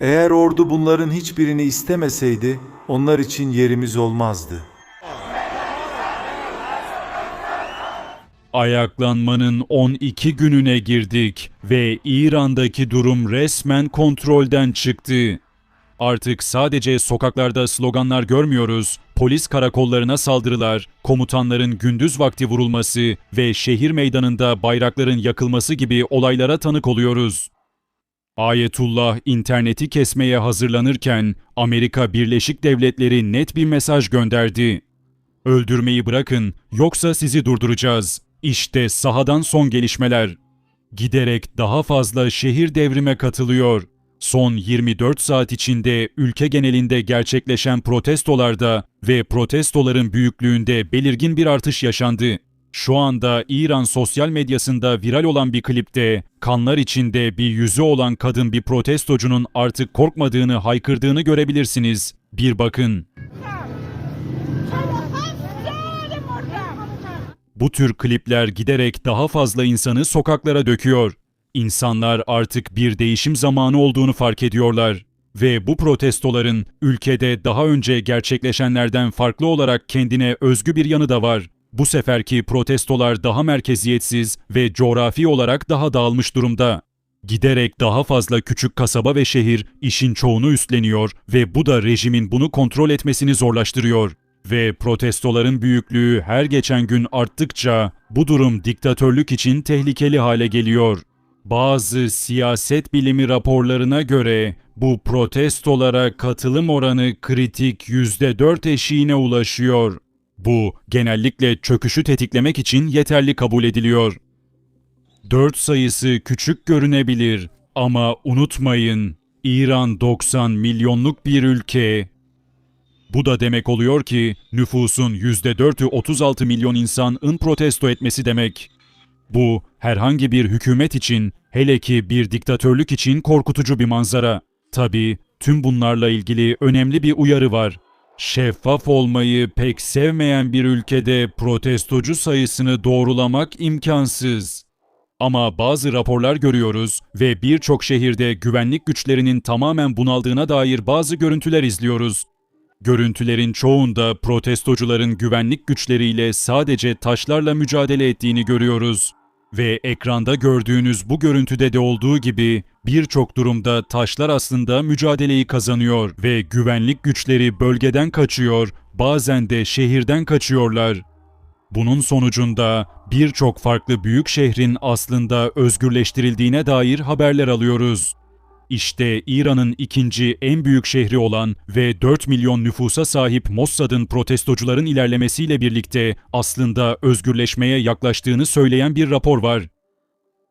Eğer ordu bunların hiçbirini istemeseydi, onlar için yerimiz olmazdı. Ayaklanmanın 12 gününe girdik ve İran'daki durum resmen kontrolden çıktı. Artık sadece sokaklarda sloganlar görmüyoruz, polis karakollarına saldırılar, komutanların gündüz vakti vurulması ve şehir meydanında bayrakların yakılması gibi olaylara tanık oluyoruz. Ayetullah interneti kesmeye hazırlanırken Amerika Birleşik Devletleri net bir mesaj gönderdi. Öldürmeyi bırakın yoksa sizi durduracağız. İşte sahadan son gelişmeler. Giderek daha fazla şehir devrime katılıyor. Son 24 saat içinde ülke genelinde gerçekleşen protestolarda ve protestoların büyüklüğünde belirgin bir artış yaşandı. Şu anda İran sosyal medyasında viral olan bir klipte kanlar içinde bir yüzü olan kadın bir protestocunun artık korkmadığını haykırdığını görebilirsiniz. Bir bakın. Bu tür klipler giderek daha fazla insanı sokaklara döküyor. İnsanlar artık bir değişim zamanı olduğunu fark ediyorlar ve bu protestoların ülkede daha önce gerçekleşenlerden farklı olarak kendine özgü bir yanı da var. Bu seferki protestolar daha merkeziyetsiz ve coğrafi olarak daha dağılmış durumda. Giderek daha fazla küçük kasaba ve şehir işin çoğunu üstleniyor ve bu da rejimin bunu kontrol etmesini zorlaştırıyor. Ve protestoların büyüklüğü her geçen gün arttıkça bu durum diktatörlük için tehlikeli hale geliyor. Bazı siyaset bilimi raporlarına göre bu protestolara katılım oranı kritik %4 eşiğine ulaşıyor. Bu genellikle çöküşü tetiklemek için yeterli kabul ediliyor. 4 sayısı küçük görünebilir ama unutmayın İran 90 milyonluk bir ülke. Bu da demek oluyor ki nüfusun %4'ü 36 milyon insanın protesto etmesi demek. Bu herhangi bir hükümet için hele ki bir diktatörlük için korkutucu bir manzara. Tabii tüm bunlarla ilgili önemli bir uyarı var. Şeffaf olmayı pek sevmeyen bir ülkede protestocu sayısını doğrulamak imkansız. Ama bazı raporlar görüyoruz ve birçok şehirde güvenlik güçlerinin tamamen bunaldığına dair bazı görüntüler izliyoruz. Görüntülerin çoğunda protestocuların güvenlik güçleriyle sadece taşlarla mücadele ettiğini görüyoruz. Ve ekranda gördüğünüz bu görüntüde de olduğu gibi birçok durumda taşlar aslında mücadeleyi kazanıyor ve güvenlik güçleri bölgeden kaçıyor, bazen de şehirden kaçıyorlar. Bunun sonucunda birçok farklı büyük şehrin aslında özgürleştirildiğine dair haberler alıyoruz. İşte İran'ın ikinci en büyük şehri olan ve 4 milyon nüfusa sahip Mossad'ın protestocuların ilerlemesiyle birlikte aslında özgürleşmeye yaklaştığını söyleyen bir rapor var.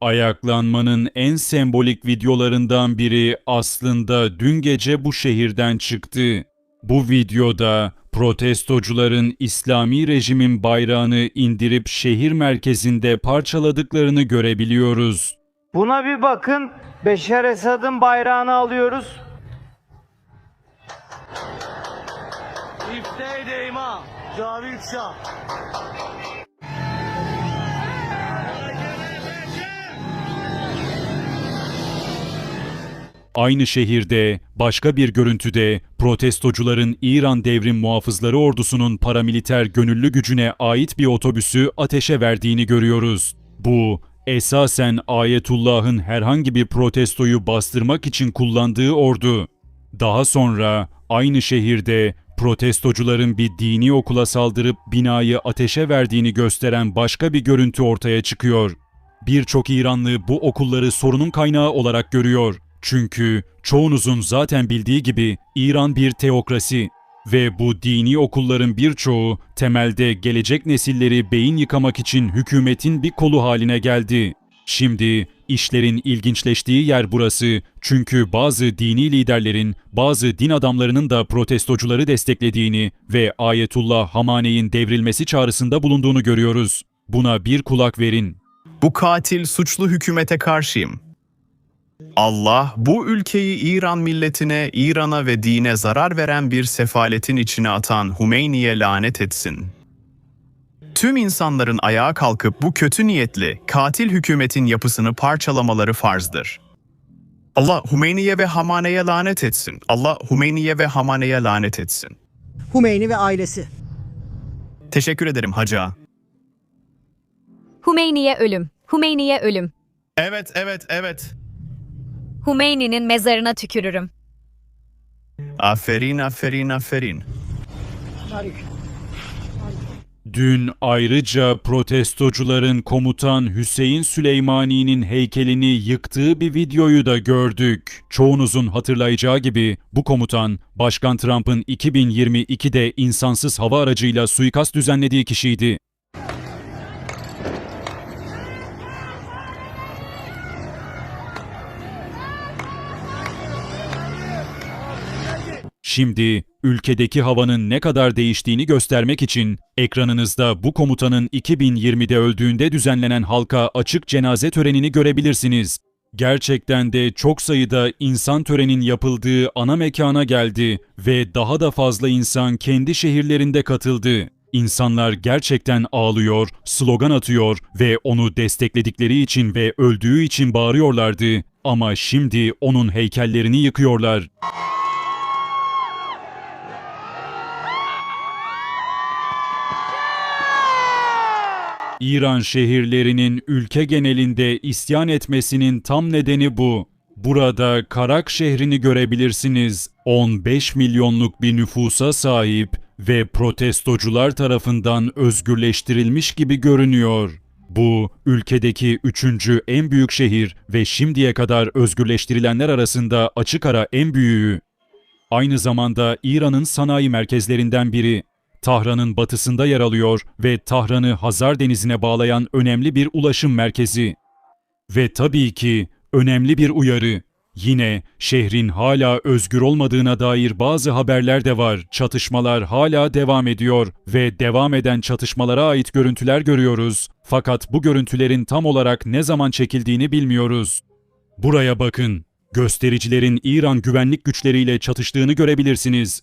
Ayaklanmanın en sembolik videolarından biri aslında dün gece bu şehirden çıktı. Bu videoda protestocuların İslami rejimin bayrağını indirip şehir merkezinde parçaladıklarını görebiliyoruz. Buna bir bakın. Beşer Esad'ın bayrağını alıyoruz. İfteyde imam. Cavit Şah. Aynı şehirde, başka bir görüntüde protestocuların İran Devrim Muhafızları Ordusu'nun paramiliter gönüllü gücüne ait bir otobüsü ateşe verdiğini görüyoruz. Bu, esasen Ayetullah'ın herhangi bir protestoyu bastırmak için kullandığı ordu. Daha sonra aynı şehirde protestocuların bir dini okula saldırıp binayı ateşe verdiğini gösteren başka bir görüntü ortaya çıkıyor. Birçok İranlı bu okulları sorunun kaynağı olarak görüyor. Çünkü çoğunuzun zaten bildiği gibi İran bir teokrasi ve bu dini okulların birçoğu temelde gelecek nesilleri beyin yıkamak için hükümetin bir kolu haline geldi. Şimdi işlerin ilginçleştiği yer burası. Çünkü bazı dini liderlerin, bazı din adamlarının da protestocuları desteklediğini ve Ayetullah Hamane'in devrilmesi çağrısında bulunduğunu görüyoruz. Buna bir kulak verin. Bu katil suçlu hükümete karşıyım. Allah bu ülkeyi İran milletine, İran'a ve dine zarar veren bir sefaletin içine atan Hümeyni'ye lanet etsin. Tüm insanların ayağa kalkıp bu kötü niyetli, katil hükümetin yapısını parçalamaları farzdır. Allah Hümeyni'ye ve Hamane'ye lanet etsin. Allah Hümeyni'ye ve Hamane'ye lanet etsin. Hümeyni ve ailesi. Teşekkür ederim hacı. Hümeyni'ye ölüm. Hümeyni'ye ölüm. Evet, evet, evet. Hümeyni'nin mezarına tükürürüm. Aferin, aferin, aferin. Dün ayrıca protestocuların komutan Hüseyin Süleymani'nin heykelini yıktığı bir videoyu da gördük. Çoğunuzun hatırlayacağı gibi bu komutan Başkan Trump'ın 2022'de insansız hava aracıyla suikast düzenlediği kişiydi. Şimdi ülkedeki havanın ne kadar değiştiğini göstermek için ekranınızda bu komutanın 2020'de öldüğünde düzenlenen halka açık cenaze törenini görebilirsiniz. Gerçekten de çok sayıda insan törenin yapıldığı ana mekana geldi ve daha da fazla insan kendi şehirlerinde katıldı. İnsanlar gerçekten ağlıyor, slogan atıyor ve onu destekledikleri için ve öldüğü için bağırıyorlardı. Ama şimdi onun heykellerini yıkıyorlar. İran şehirlerinin ülke genelinde isyan etmesinin tam nedeni bu. Burada Karak şehrini görebilirsiniz. 15 milyonluk bir nüfusa sahip ve protestocular tarafından özgürleştirilmiş gibi görünüyor. Bu ülkedeki üçüncü en büyük şehir ve şimdiye kadar özgürleştirilenler arasında açık ara en büyüğü. Aynı zamanda İran'ın sanayi merkezlerinden biri. Tahran'ın batısında yer alıyor ve Tahran'ı Hazar Denizi'ne bağlayan önemli bir ulaşım merkezi. Ve tabii ki önemli bir uyarı. Yine şehrin hala özgür olmadığına dair bazı haberler de var. Çatışmalar hala devam ediyor ve devam eden çatışmalara ait görüntüler görüyoruz. Fakat bu görüntülerin tam olarak ne zaman çekildiğini bilmiyoruz. Buraya bakın. Göstericilerin İran güvenlik güçleriyle çatıştığını görebilirsiniz.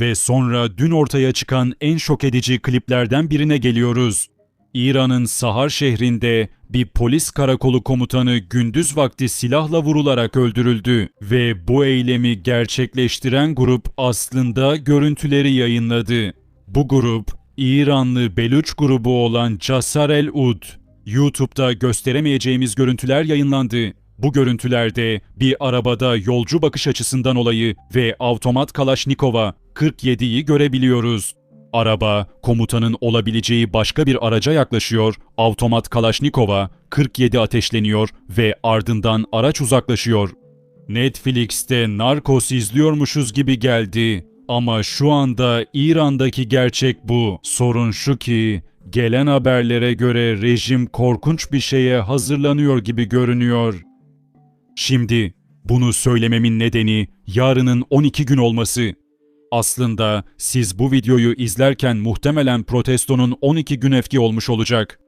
Ve sonra dün ortaya çıkan en şok edici kliplerden birine geliyoruz. İran'ın Sahar şehrinde bir polis karakolu komutanı gündüz vakti silahla vurularak öldürüldü ve bu eylemi gerçekleştiren grup aslında görüntüleri yayınladı. Bu grup İranlı Beluç grubu olan Casar el Ud. YouTube'da gösteremeyeceğimiz görüntüler yayınlandı. Bu görüntülerde bir arabada yolcu bakış açısından olayı ve avtomat Kalaşnikova 47'yi görebiliyoruz. Araba, komutanın olabileceği başka bir araca yaklaşıyor, avtomat Kalaşnikova 47 ateşleniyor ve ardından araç uzaklaşıyor. Netflix'te Narcos izliyormuşuz gibi geldi. Ama şu anda İran'daki gerçek bu. Sorun şu ki gelen haberlere göre rejim korkunç bir şeye hazırlanıyor gibi görünüyor. Şimdi bunu söylememin nedeni yarının 12 gün olması. Aslında siz bu videoyu izlerken muhtemelen protestonun 12 gün efki olmuş olacak.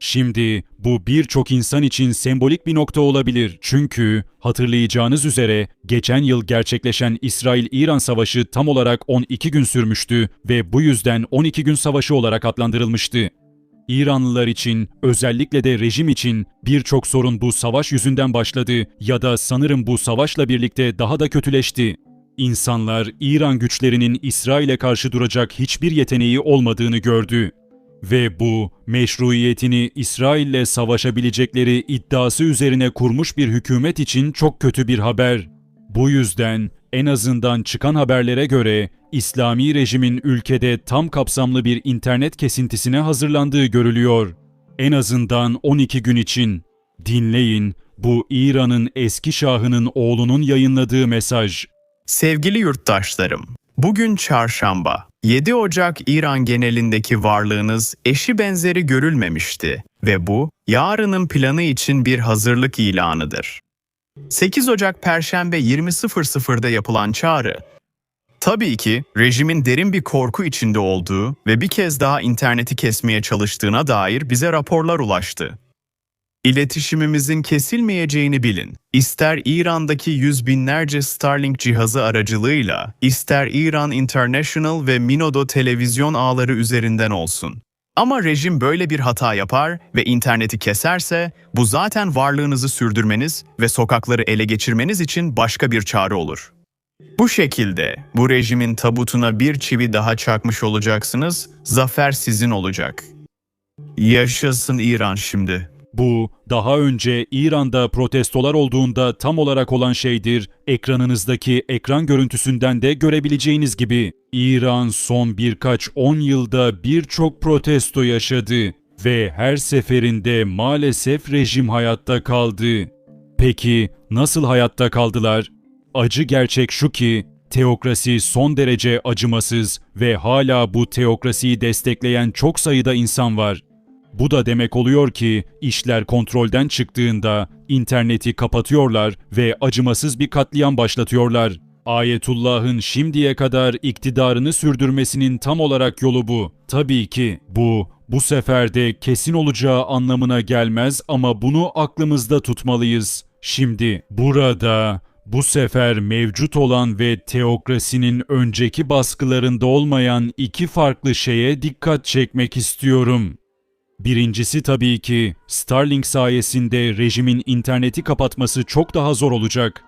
Şimdi bu birçok insan için sembolik bir nokta olabilir. Çünkü hatırlayacağınız üzere geçen yıl gerçekleşen İsrail-İran savaşı tam olarak 12 gün sürmüştü ve bu yüzden 12 gün savaşı olarak adlandırılmıştı. İranlılar için, özellikle de rejim için birçok sorun bu savaş yüzünden başladı ya da sanırım bu savaşla birlikte daha da kötüleşti. İnsanlar İran güçlerinin İsrail'e karşı duracak hiçbir yeteneği olmadığını gördü. Ve bu, meşruiyetini İsrail'le savaşabilecekleri iddiası üzerine kurmuş bir hükümet için çok kötü bir haber. Bu yüzden en azından çıkan haberlere göre İslami rejimin ülkede tam kapsamlı bir internet kesintisine hazırlandığı görülüyor. En azından 12 gün için. Dinleyin bu İran'ın eski şahının oğlunun yayınladığı mesaj. Sevgili yurttaşlarım, bugün çarşamba. 7 Ocak İran genelindeki varlığınız eşi benzeri görülmemişti ve bu yarının planı için bir hazırlık ilanıdır. 8 Ocak Perşembe 20.00'da yapılan çağrı, tabii ki rejimin derin bir korku içinde olduğu ve bir kez daha interneti kesmeye çalıştığına dair bize raporlar ulaştı. İletişimimizin kesilmeyeceğini bilin. İster İran'daki yüz binlerce Starlink cihazı aracılığıyla, ister İran International ve Minodo televizyon ağları üzerinden olsun. Ama rejim böyle bir hata yapar ve interneti keserse bu zaten varlığınızı sürdürmeniz ve sokakları ele geçirmeniz için başka bir çare olur. Bu şekilde bu rejimin tabutuna bir çivi daha çakmış olacaksınız, zafer sizin olacak. Yaşasın İran şimdi. Bu, daha önce İran'da protestolar olduğunda tam olarak olan şeydir. Ekranınızdaki ekran görüntüsünden de görebileceğiniz gibi. İran son birkaç on yılda birçok protesto yaşadı ve her seferinde maalesef rejim hayatta kaldı. Peki nasıl hayatta kaldılar? Acı gerçek şu ki teokrasi son derece acımasız ve hala bu teokrasiyi destekleyen çok sayıda insan var. Bu da demek oluyor ki işler kontrolden çıktığında interneti kapatıyorlar ve acımasız bir katliam başlatıyorlar. Ayetullah'ın şimdiye kadar iktidarını sürdürmesinin tam olarak yolu bu. Tabii ki bu bu sefer de kesin olacağı anlamına gelmez ama bunu aklımızda tutmalıyız. Şimdi burada bu sefer mevcut olan ve teokrasinin önceki baskılarında olmayan iki farklı şeye dikkat çekmek istiyorum. Birincisi tabii ki Starlink sayesinde rejimin interneti kapatması çok daha zor olacak.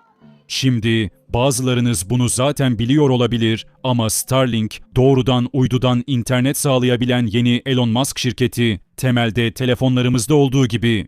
Şimdi bazılarınız bunu zaten biliyor olabilir ama Starlink doğrudan uydudan internet sağlayabilen yeni Elon Musk şirketi temelde telefonlarımızda olduğu gibi.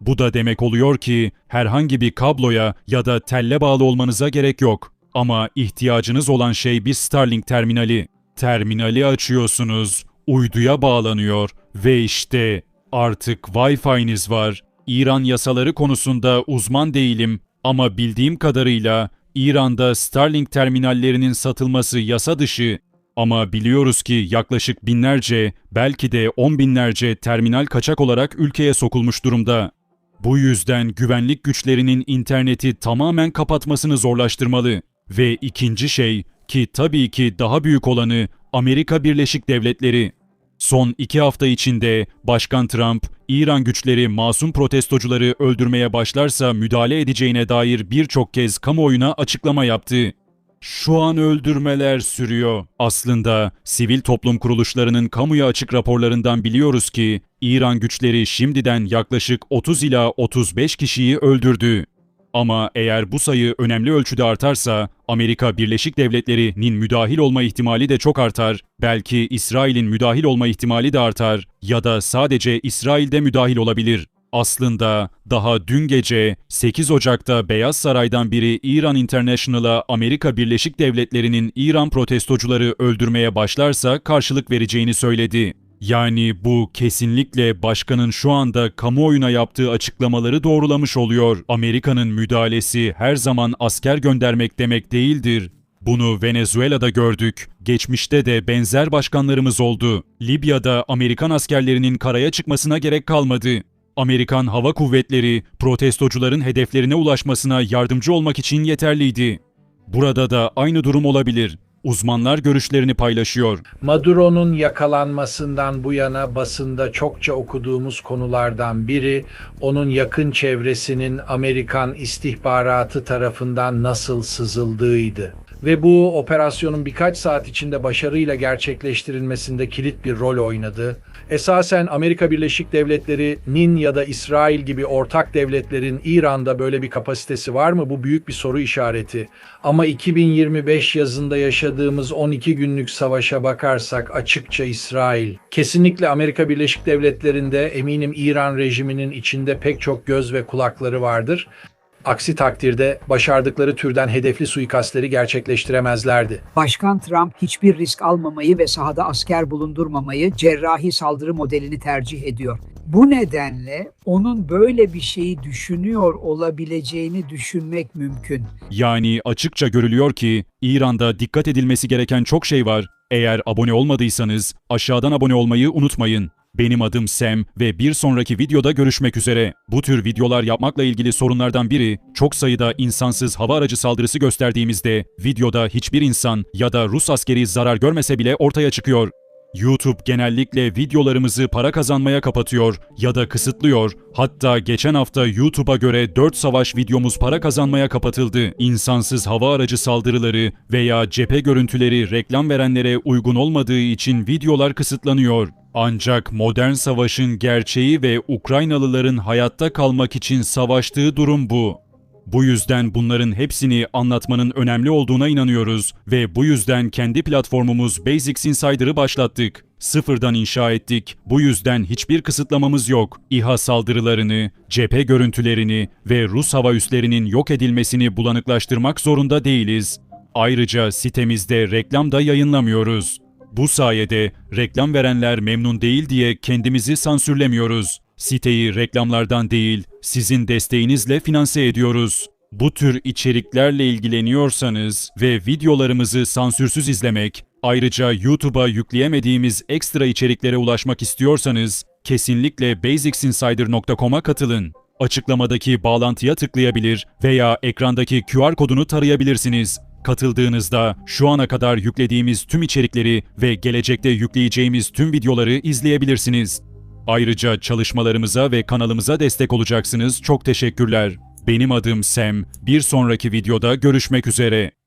Bu da demek oluyor ki herhangi bir kabloya ya da telle bağlı olmanıza gerek yok. Ama ihtiyacınız olan şey bir Starlink terminali. Terminali açıyorsunuz, uyduya bağlanıyor ve işte artık Wi-Fi'niz var. İran yasaları konusunda uzman değilim ama bildiğim kadarıyla İran'da Starlink terminallerinin satılması yasa dışı. Ama biliyoruz ki yaklaşık binlerce, belki de on binlerce terminal kaçak olarak ülkeye sokulmuş durumda. Bu yüzden güvenlik güçlerinin interneti tamamen kapatmasını zorlaştırmalı. Ve ikinci şey ki tabii ki daha büyük olanı Amerika Birleşik Devletleri. Son iki hafta içinde Başkan Trump, İran güçleri masum protestocuları öldürmeye başlarsa müdahale edeceğine dair birçok kez kamuoyuna açıklama yaptı. Şu an öldürmeler sürüyor. Aslında sivil toplum kuruluşlarının kamuya açık raporlarından biliyoruz ki İran güçleri şimdiden yaklaşık 30 ila 35 kişiyi öldürdü. Ama eğer bu sayı önemli ölçüde artarsa Amerika Birleşik Devletleri'nin müdahil olma ihtimali de çok artar. Belki İsrail'in müdahil olma ihtimali de artar ya da sadece İsrail'de müdahil olabilir. Aslında daha dün gece 8 Ocak'ta Beyaz Saray'dan biri İran International'a Amerika Birleşik Devletleri'nin İran protestocuları öldürmeye başlarsa karşılık vereceğini söyledi. Yani bu kesinlikle başkanın şu anda kamuoyuna yaptığı açıklamaları doğrulamış oluyor. Amerika'nın müdahalesi her zaman asker göndermek demek değildir. Bunu Venezuela'da gördük. Geçmişte de benzer başkanlarımız oldu. Libya'da Amerikan askerlerinin karaya çıkmasına gerek kalmadı. Amerikan Hava Kuvvetleri protestocuların hedeflerine ulaşmasına yardımcı olmak için yeterliydi. Burada da aynı durum olabilir. Uzmanlar görüşlerini paylaşıyor. Maduro'nun yakalanmasından bu yana basında çokça okuduğumuz konulardan biri onun yakın çevresinin Amerikan istihbaratı tarafından nasıl sızıldığıydı. Ve bu operasyonun birkaç saat içinde başarıyla gerçekleştirilmesinde kilit bir rol oynadı. Esasen Amerika Birleşik Devletleri'nin ya da İsrail gibi ortak devletlerin İran'da böyle bir kapasitesi var mı? Bu büyük bir soru işareti. Ama 2025 yazında yaşadığımız 12 günlük savaşa bakarsak açıkça İsrail. Kesinlikle Amerika Birleşik Devletleri'nde eminim İran rejiminin içinde pek çok göz ve kulakları vardır. Aksi takdirde başardıkları türden hedefli suikastleri gerçekleştiremezlerdi. Başkan Trump hiçbir risk almamayı ve sahada asker bulundurmamayı cerrahi saldırı modelini tercih ediyor. Bu nedenle onun böyle bir şeyi düşünüyor olabileceğini düşünmek mümkün. Yani açıkça görülüyor ki İran'da dikkat edilmesi gereken çok şey var. Eğer abone olmadıysanız aşağıdan abone olmayı unutmayın. Benim adım Sam ve bir sonraki videoda görüşmek üzere. Bu tür videolar yapmakla ilgili sorunlardan biri çok sayıda insansız hava aracı saldırısı gösterdiğimizde videoda hiçbir insan ya da Rus askeri zarar görmese bile ortaya çıkıyor. YouTube genellikle videolarımızı para kazanmaya kapatıyor ya da kısıtlıyor. Hatta geçen hafta YouTube'a göre 4 savaş videomuz para kazanmaya kapatıldı. İnsansız hava aracı saldırıları veya cephe görüntüleri reklam verenlere uygun olmadığı için videolar kısıtlanıyor. Ancak modern savaşın gerçeği ve Ukraynalıların hayatta kalmak için savaştığı durum bu. Bu yüzden bunların hepsini anlatmanın önemli olduğuna inanıyoruz ve bu yüzden kendi platformumuz Basics Insider'ı başlattık. Sıfırdan inşa ettik. Bu yüzden hiçbir kısıtlamamız yok. İHA saldırılarını, cephe görüntülerini ve Rus hava üslerinin yok edilmesini bulanıklaştırmak zorunda değiliz. Ayrıca sitemizde reklam da yayınlamıyoruz. Bu sayede reklam verenler memnun değil diye kendimizi sansürlemiyoruz. Siteyi reklamlardan değil, sizin desteğinizle finanse ediyoruz. Bu tür içeriklerle ilgileniyorsanız ve videolarımızı sansürsüz izlemek, ayrıca YouTube'a yükleyemediğimiz ekstra içeriklere ulaşmak istiyorsanız kesinlikle basicsinsider.com'a katılın. Açıklamadaki bağlantıya tıklayabilir veya ekrandaki QR kodunu tarayabilirsiniz. Katıldığınızda şu ana kadar yüklediğimiz tüm içerikleri ve gelecekte yükleyeceğimiz tüm videoları izleyebilirsiniz. Ayrıca çalışmalarımıza ve kanalımıza destek olacaksınız. Çok teşekkürler. Benim adım Sam. Bir sonraki videoda görüşmek üzere.